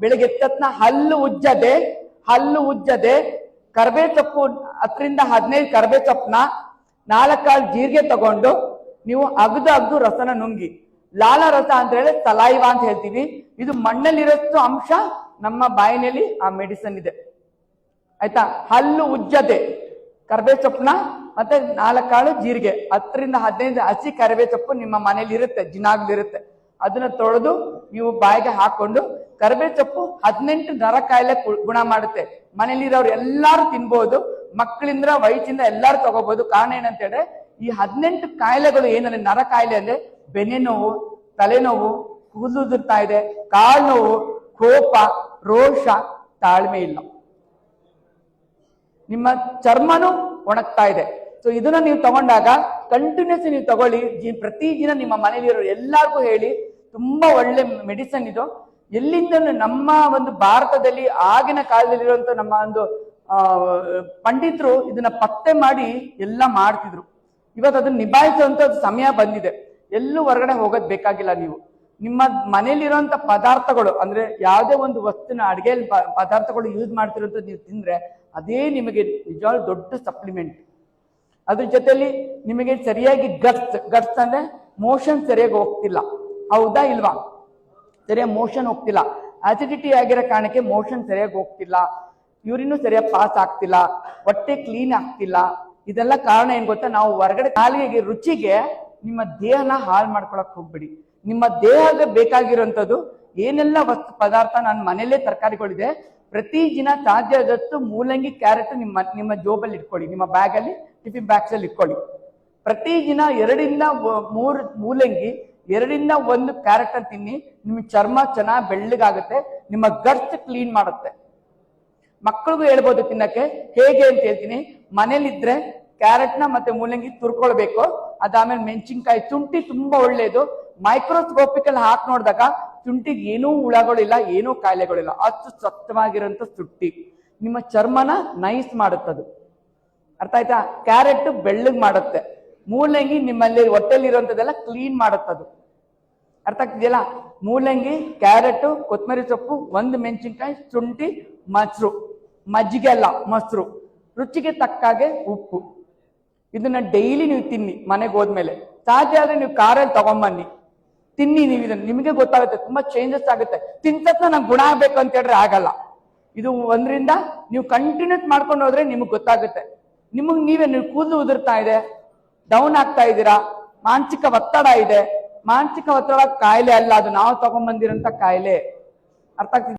ಬೆಳಿಗ್ಗೆ ತತ್ನ ಹಲ್ಲು ಉಜ್ಜದೆ ಹಲ್ಲು ಉಜ್ಜದೆ ಕರ್ಬೇ ಸೊಪ್ಪು ಹತ್ತರಿಂದ ಹದಿನೈದು ಕರ್ಬೇ ಸೊಪ್ಪನ್ನ ನಾಲ್ಕಾಳು ಜೀರಿಗೆ ತಗೊಂಡು ನೀವು ಅಗ್ದು ಅಗ್ದು ರಸನ ನುಂಗಿ. ಲಾಲ ರಸ ಅಂತ ಹೇಳಿ ತಲಾಯಿವ ಅಂತ ಹೇಳ್ತೀವಿ. ಇದು ಮಣ್ಣಲ್ಲಿರೋಷ್ಟು ಅಂಶ ನಮ್ಮ ಬಾಯಿನಲ್ಲಿ ಆ ಮೆಡಿಸನ್ ಇದೆ. ಆಯ್ತಾ? ಹಲ್ಲು ಉಜ್ಜದೆ ಕರ್ಬೇ ಸೊಪ್ಪನ್ನ ಮತ್ತೆ ನಾಲ್ಕಾಳು ಜೀರಿಗೆ ಹತ್ತರಿಂದ ಹದಿನೈದು ಹಸಿ ಕರಿಬೇ ಸೊಪ್ಪು ನಿಮ್ಮ ಮನೇಲಿ ಇರುತ್ತೆ ಜಿನಾಗ್ಲು ಇರುತ್ತೆ ಅದನ್ನ ತೊಳೆದು ನೀವು ಬಾಯಿಗೆ ಹಾಕೊಂಡು ಕರಿಬೇ ಸೊಪ್ಪು ಹದಿನೆಂಟು ನರ ಕಾಯಿಲೆ ಗುಣ ಮಾಡುತ್ತೆ. ಮನೆಯಲ್ಲಿರೋರು ಎಲ್ಲಾರು ತಿನ್ಬಹುದು ಮಕ್ಕಳಿಂದ ವಯಸ್ಸಿಂದ ಎಲ್ಲಾರು ತಗೋಬಹುದು ಕಾರಣ ಏನಂತ ಹೇಳಿದ್ರೆ ಈ ಹದಿನೆಂಟು ಕಾಯಿಲೆಗಳು ಏನಂದ್ರೆ, ನರ ಕಾಯಿಲೆ ಅಂದ್ರೆ ಬೆನ್ನೆ ನೋವು ತಲೆನೋವು ಕೂದಲುದುರ್ತಾ ಇದೆ, ಕಾಲು ನೋವು, ಕೋಪ, ರೋಷ, ತಾಳ್ಮೆ ಇಲ್ಲ. ನಿಮ್ಮ ಚರ್ಮನು ಒಣಗ್ತಾ ಇದೆ. ಸೊ ಇದನ್ನ ನೀವು ತಗೊಂಡಾಗ ಕಂಟಿನ್ಯೂಸ್ ನೀವು ತಗೊಳ್ಳಿ. ಪ್ರತಿ ದಿನ ನಿಮ್ಮ ಮನೆಯಲ್ಲಿರೋ ಎಲ್ಲಾರ್ಗೂ ಹೇಳಿ. ತುಂಬಾ ಒಳ್ಳೆ ಮೆಡಿಸನ್ ಇದು. ಎಲ್ಲಿಂದ ನಮ್ಮ ಒಂದು ಭಾರತದಲ್ಲಿ ಆಗಿನ ಕಾಲದಲ್ಲಿರುವಂತ ನಮ್ಮ ಒಂದು ಪಂಡಿತರು ಇದನ್ನ ಪತ್ತೆ ಮಾಡಿ ಎಲ್ಲ ಮಾಡ್ತಿದ್ರು. ಇವತ್ತು ಅದನ್ನ ನಿಭಾಯಿಸುವಂತ ಸಮಯ ಬಂದಿದೆ. ಎಲ್ಲೂ ಹೊರಗಡೆ ಹೋಗೋದ್ ಬೇಕಾಗಿಲ್ಲ ನೀವು. ನಿಮ್ಮ ಮನೇಲಿರುವಂತ ಪದಾರ್ಥಗಳು, ಅಂದ್ರೆ ಯಾವುದೇ ಒಂದು ವಸ್ತುನ ಅಡುಗೆಯಲ್ಲಿ ಪದಾರ್ಥಗಳು ಯೂಸ್ ಮಾಡ್ತಿರೋಂಥದ್ದು ನೀವು ತಿಂದ್ರೆ, ಅದೇ ನಿಮಗೆ ನಿಜವಾಗ್ಲೂ ದೊಡ್ಡ ಸಪ್ಲಿಮೆಂಟ್ ಅದ್ರ ಜೊತೆಯಲ್ಲಿ ನಿಮಗೆ ಸರಿಯಾಗಿ ಗಟ್ಸ್ ಗಟ್ಸ್ ಅಂದ್ರೆ ಮೋಷನ್ ಸರಿಯಾಗಿ ಹೋಗ್ತಿಲ್ಲ. ಹೌದಾ ಇಲ್ವಾ? ಸರಿಯಾಗಿ ಮೋಷನ್ ಹೋಗ್ತಿಲ್ಲ. ಆಸಿಡಿಟಿ ಆಗಿರೋ ಕಾರಣಕ್ಕೆ ಮೋಷನ್ ಸರಿಯಾಗಿ ಹೋಗ್ತಿಲ್ಲ. ಯೂರಿನು ಸರಿಯಾಗಿ ಪಾಸ್ ಆಗ್ತಿಲ್ಲ. ಹೊಟ್ಟೆ ಕ್ಲೀನ್ ಆಗ್ತಿಲ್ಲ. ಇದೆಲ್ಲ ಕಾರಣ ಏನ್ ಗೊತ್ತಾ? ನಾವು ಹೊರಗಡೆ ಕಾಲಿಗೆ, ರುಚಿಗೆ ನಿಮ್ಮ ದೇಹನ ಹಾಳು ಮಾಡ್ಕೊಳಕ್ ಹೋಗ್ಬಿಡಿ. ನಿಮ್ಮ ದೇಹಕ್ಕೆ ಬೇಕಾಗಿರುವಂಥದ್ದು ಏನೆಲ್ಲ ವಸ್ತು, ಪದಾರ್ಥ ನನ್ನ ಮನೆಯಲ್ಲೇ ತರಕಾರಿಗಳಿದೆ, ಪ್ರತಿ ದಿನ ಸಾಧ್ಯ ಆದಷ್ಟು ಮೂಲಂಗಿ, ಕ್ಯಾರೆಟ್ ನಿಮ್ಮ ನಿಮ್ಮ ಜೋಬಲ್ಲಿ ಇಟ್ಕೊಳ್ಳಿ. ನಿಮ್ಮ ಬ್ಯಾಗಲ್ಲಿ ಟಿಫಿನ್ ಬ್ಯಾಗ್ಸಲ್ಲಿ ಇಟ್ಕೊಳ್ಳಿ. ಪ್ರತಿ ದಿನ ಎರಡಿಂದ ಮೂರು ಮೂಲಂಗಿ ಎರಡರಿಂದ ಒಂದು ಕ್ಯಾರೆಟ್ ತಿನ್ನಿ. ನಿಮ್ಮ ಚರ್ಮ ಚೆನ್ನಾಗಿ ಬೆಳ್ಳಗಾಗುತ್ತೆ, ನಿಮ್ಮ ಗರ್ತ್ ಕ್ಲೀನ್ ಮಾಡುತ್ತೆ. ಮಕ್ಕಳಿಗೂ ಹೇಳ್ಬೋದು ತಿನ್ನಕ್ಕೆ, ಹೇಗೆ ಅಂತ ಹೇಳ್ತೀನಿ. ಮನೇಲಿದ್ರೆ ಕ್ಯಾರೆಟ್ನ ಮತ್ತೆ ಮೂಲಂಗಿ ತುರ್ಕೊಳ್ಬೇಕು. ಅದಾದ್ಮೇಲೆ ಮೆಣಸಿನ್ಕಾಯಿ ಶುಂಠಿ ತುಂಬಾ ಒಳ್ಳೇದು. ಮೈಕ್ರೋಸ್ಕೋಪಿಕ್ ಅಲ್ಲಿ ಹಾಕಿ ನೋಡಿದಾಗ ಶುಂಠಿಗೆ ಏನೂ ಹುಳಗಳಿಲ್ಲ, ಏನೂ ಕಾಯಿಲೆಗಳಿಲ್ಲ. ಅಷ್ಟು ಸ್ವಚ್ಛವಾಗಿರುವಂತ ತುಟ್ಟಿ. ನಿಮ್ಮ ಚರ್ಮನ ನೈಸ್ ಮಾಡುತ್ತದು. ಅರ್ಥ ಆಯ್ತಾ? ಕ್ಯಾರೆಟ್ ಬೆಳ್ಳಗ್ ಮಾಡುತ್ತೆ. ಮೂಲಂಗಿ ನಿಮ್ಮಲ್ಲಿ ಹೊಟ್ಟೆಲಿರುವಂತದೆಲ್ಲ ಕ್ಲೀನ್ ಮಾಡುತ್ತದು. ಅರ್ಥ ಆಗ್ತಿದೆಯಲ್ಲ? ಮೂಲಂಗಿ, ಕ್ಯಾರೆಟ್, ಕೊತ್ತಂಬರಿ ಸೊಪ್ಪು, ಒಂದು ಮೆಣಸಿನ್ಕಾಯಿ, ಶುಂಠಿ, ಮೊಸರು. ಮಜ್ಜಿಗೆ ಅಲ್ಲ, ಮೊಸರು. ರುಚಿಗೆ ತಕ್ಕಾಗೆ ಉಪ್ಪು. ಇದನ್ನ ಡೈಲಿ ನೀವು ತಿನ್ನಿ, ಮನೆಗೆ ಹೋದ್ಮೇಲೆ. ಸಾಧ್ಯ ಆದ್ರೆ ನೀವು ಕಾರಲ್ಲಿ ತಗೊಂಬನ್ನಿ. ತಿನ್ನಿ ನೀವು ಇದನ್ನ. ನಿಮಗೆ ಗೊತ್ತಾಗುತ್ತೆ, ತುಂಬಾ ಚೇಂಜಸ್ ಆಗುತ್ತೆ. ತಿಂತಕ್ಕ ನಂಗೆ ಗುಣ ಆಗ್ಬೇಕು ಅಂತ ಹೇಳಿದ್ರೆ ಆಗಲ್ಲ. ಇದು ಒಂದರಿಂದ ನೀವು ಕಂಟಿನ್ಯೂಸ್ ಮಾಡ್ಕೊಂಡು ಹೋದ್ರೆ ನಿಮಗೆ ಗೊತ್ತಾಗುತ್ತೆ. ನಿಮಗೆ ನೀವೇ ನೀವು ಕೂದಲು ಉದುರ್ತಾ ಇದೆ ಡೌನ್ ಆಗ್ತಾ ಇದ್ದೀರಾ, ಮಾನಸಿಕ ಒತ್ತಡ ಇದೆ. ಮಾನಸಿಕ ಒತ್ತಡ ಕಾಯಿಲೆ ಅಲ್ಲ, ಅದು ನಾವು ತಗೊಂಡ್ಬಂದಿರೋಂಥ ಕಾಯಿಲೆ. ಅರ್ಥ ಆಗ್ತಿದೆ